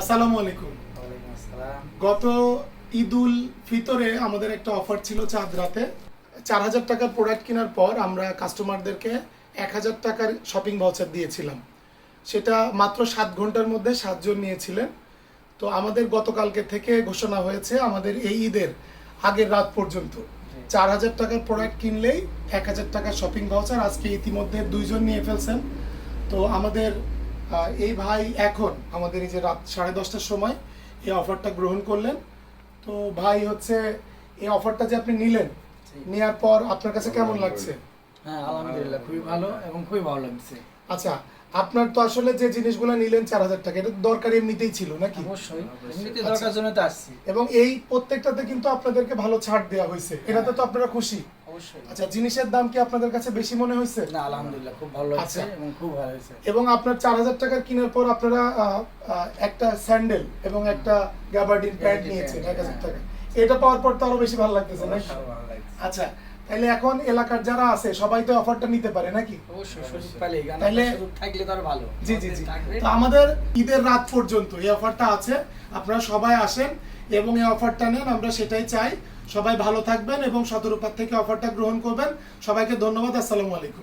আসসালামু আলাইকুম। গত ঈদুল ফিতরে আমাদের একটা অফার ছিল চাঁদ রাতে চার হাজার টাকার প্রোডাক্ট কেনার পর আমরা কাস্টমারদেরকে এক হাজার টাকার শপিং ভাউচার দিয়েছিলাম। সেটা মাত্র সাত ঘণ্টার মধ্যে সাতজন নিয়েছিলেন। তো আমাদের গতকালকে থেকে ঘোষণা হয়েছে আমাদের এই ঈদের আগের রাত পর্যন্ত। চার হাজার টাকার প্রোডাক্ট কিনলেই এক হাজার টাকার শপিং ভাউচার আজকে ইতিমধ্যে দুইজন নিয়ে ফেলছেন। তো আমাদের এই ভাই এখন আমাদের এই যে রাত সাড়ে দশটার সময় এই অফারটা গ্রহণ করলেন। তো ভাই হচ্ছে এই অফারটা যে আপনি নিলেন নেওয়ার পর আপনার কাছে কেমন লাগছে? হ্যাঁ আলহামদুলিল্লাহ খুবই ভালো এবং খুবই ভালো লাগছে। আচ্ছা আপনার তো আসলে যে জিনিসগুলো নিলেন চার হাজার টাকা এটা দরকার এমনিতেই ছিল নাকি? অবশ্যই এমনিতে আচ্ছা। দরকার জন্য তো আসছি। এবং এই প্রত্যেকটাতে কিন্তু আপনাদেরকে ভালো ছাড় দেওয়া হয়েছে। এটাতে তো আপনারা খুশি। অবশ্যই। আচ্ছা জিনিসের দাম কি আপনাদের কাছে বেশি মনে হয়েছে? না আলহামদুলিল্লাহ খুব ভালো লাগছে আচ্ছা। এবং খুব ভালো হয়েছে। এবং আপনার চার হাজার টাকার কেনার পর আপনারা একটা স্যান্ডেল এবং একটা গ্যাবার্ডিন প্যান্ট নিয়েছেন এক হাজার হ্যাঁ। টাকা। এটা পাওয়ার পর তো আরও বেশি ভালো লাগতেছে লাগছে। আচ্ছা তাহলে এখন এলাকার যারা আছে সবাই তো অফারটা নিতে পারে নাকি? সুযোগ থাকলে তো ভালো। জি জি জি। তো আমাদের ঈদের রাত পর্যন্ত এই অফারটা আছে আপনারা সবাই আসেন এবং এই অফারটা নেন আমরা সেটাই চাই। সবাই ভালো থাকবেন এবং সদর থেকে অফারটা গ্রহণ করবেন। সবাইকে ধন্যবাদ আসসালামু আলাইকুম।